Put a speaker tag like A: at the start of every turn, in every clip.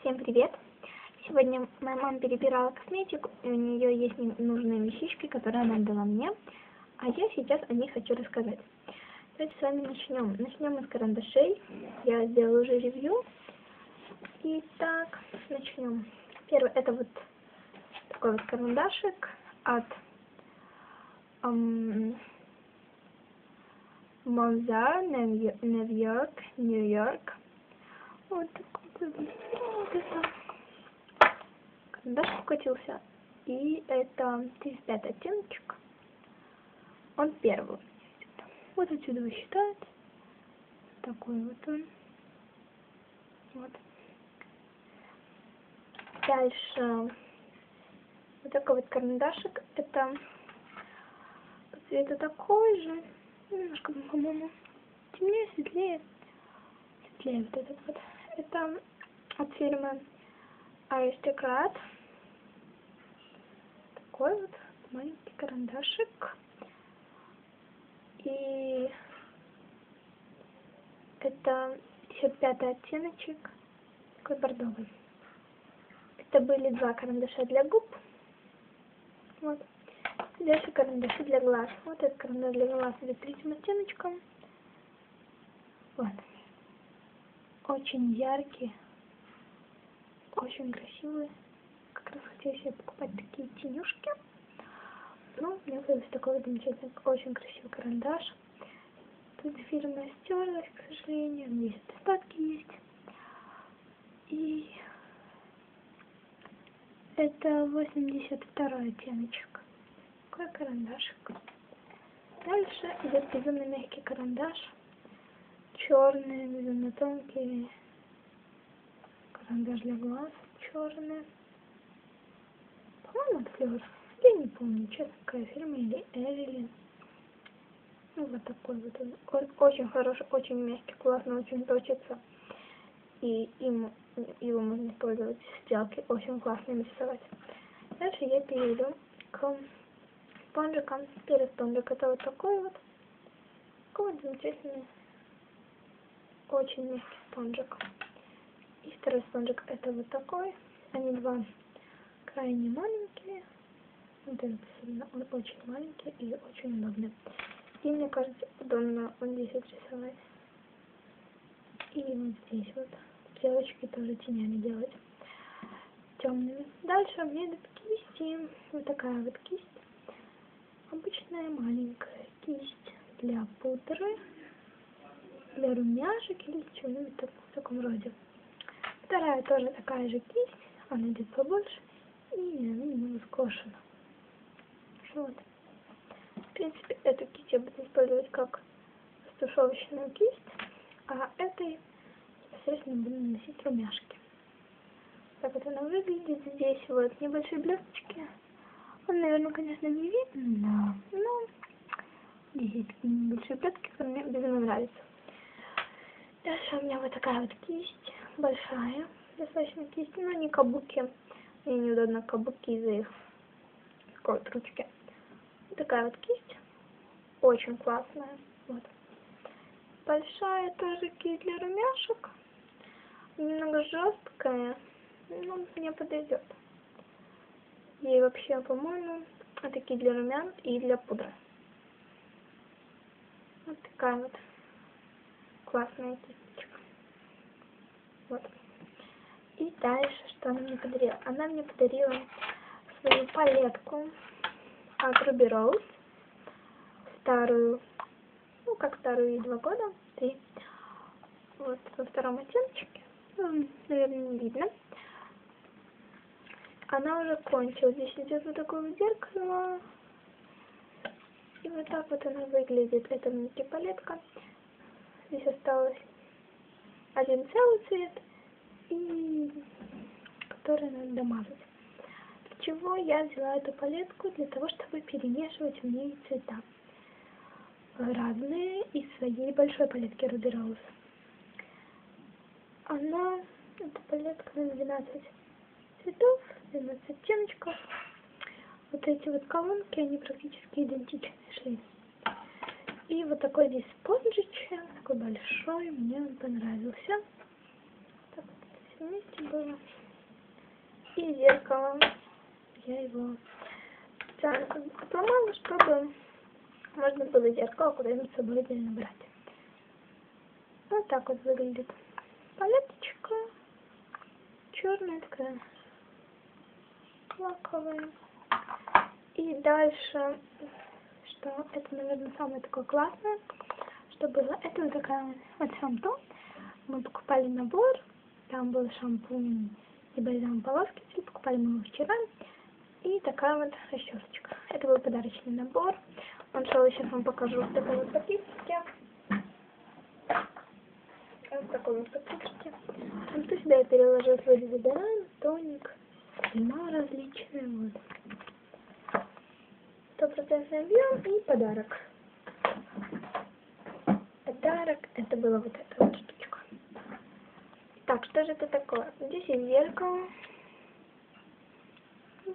A: Всем привет! Сегодня моя мама перебирала косметику, и у нее есть нужные вещички, которые она дала мне, а я сейчас о них хочу рассказать. Давайте с вами начнем. Начнем из карандашей. Я сделала уже ревью. Итак, начнем. Первый это вот такой вот карандашик от эм, Монзар, Нью-Йорк, Нью-Йорк. Вот такой. Карандаш покатился. И это 35 оттеночек. Он первый. Вот отсюда вы считаете. Такой вот он. Вот. Дальше вот такой вот карандашик. Это по цвету такой же. Немножко, по-моему, темнее, светлее. Светлее вот этот вот. Это от фирмы Аристократ. Такой вот маленький карандашик. И это еще пятый оттеночек, такой бордовый. Это были два карандаша для губ. Вот. Дальше карандаши для глаз. Вот этот карандаш для глаз идет третьим оттеночком. Вот. Очень яркие. Очень красивые. Как раз хотела себе покупать такие тенюшки. Ну, у меня появился такой замечательный, очень красивый карандаш. Тут фирма стерлась, к сожалению. Здесь остатки есть. И это 82 оттеночек. Такой карандашик. Дальше идет безумно мягкий карандаш. Черный, безумно тонкий. Карандаш для глаз черный. По-моему, флёр. Я не помню, честно, какая фирма или Эвелин. Ну, вот такой вот он. Очень хороший, очень мягкий, классно, очень точится. И им его можно использовать в сделке, очень классно рисовать. Дальше я перейду к спонжикам. Первый спонжик это вот такой вот. Такой вот замечательный, очень мягкий спонжик. И второй спонжик это вот такой. Они два крайне маленькие. Вот сильно, он очень маленький и очень удобный. И мне кажется, удобно вот здесь вот рисовать. И вот здесь вот стрелочки тоже тенями делать темными. Дальше меня идут кисти. Вот такая вот кисть. Обычная маленькая кисть для пудры, для румяшек или чего-нибудь в таком роде. Вторая тоже такая же кисть. Она идет побольше и она немного скошена. Вот. В принципе, эту кисть я буду использовать как стушевочную кисть, а этой непосредственно буду наносить румяшки. Так вот она выглядит. Здесь вот небольшие блесточки. Он, наверное, конечно, не видно, но здесь есть небольшие блестки, которые мне безумно нравятся. Дальше у меня вот такая вот кисть, большая, достаточно кисть, но не кабуки. Мне неудобно кабуки из-за их такой вот ручки. Такая вот кисть, очень классная, вот. Большая тоже кисть для румяшек немного жесткая, но мне подойдет. И вообще, по-моему, такие для румян и для пудры. Вот такая вот классная кисточка. Вот. И дальше, что она мне подарила? Она мне подарила свою палетку от Ruby Rose. Старую, ну как старую, ей два года, три. Вот во втором оттеночке наверное, не видно. Она уже кончилась. Здесь идет вот такое вот зеркало. И вот так вот она выглядит. Это внутри палетка. Здесь осталось один целый цвет, и который надо домазать. Для чего я взяла эту палетку? Для того, чтобы перемешивать в ней цвета. Разные из своей большой палетки Ruby Rose она, эта палетка на 12 цветов, 12 оттеночков. Вот эти вот колонки, они практически идентичны шли. И вот такой здесь спонжичек, такой большой, мне он понравился. Так вот вместе было. И зеркало. Я его специально отломала, чтобы можно было зеркало куда-нибудь с собой отдельно брать. Вот так вот выглядит палеточка. Черная такая. Лаковая. И дальше, что это, наверное, самое такое классное, что было. Это вот такая вот тон. Мы покупали набор. Там был шампунь и бальзам полоски. Покупали мы его вчера. И такая вот расчесочка. Это был подарочный набор. Он шел, сейчас вам покажу в такой вот пакетике. Вот в такой вот пакетике. Там сюда я переложила свой дезодорант, тоник, крема различные. Вот. Стопроцентный объем и подарок. Подарок, это была вот эта вот штучка. Так, что же это такое? Здесь есть зеркало.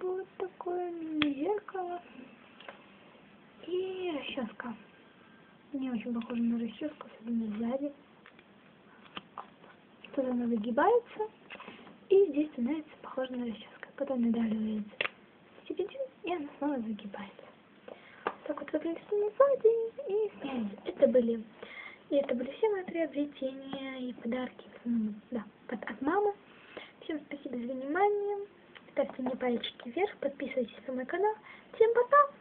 A: Вот такое мини-зеркало. И расческа. Не очень похоже на расческу, особенно сзади. Тут она выгибается. И здесь становится похоже на расческу. Потом надавливается в середину, и она снова загибается. Так вот выглядит сзади и. Это были и это были все мои приобретения и подарки да, от мамы. Всем спасибо за внимание. Ставьте мне пальчики вверх, подписывайтесь на мой канал. Всем пока!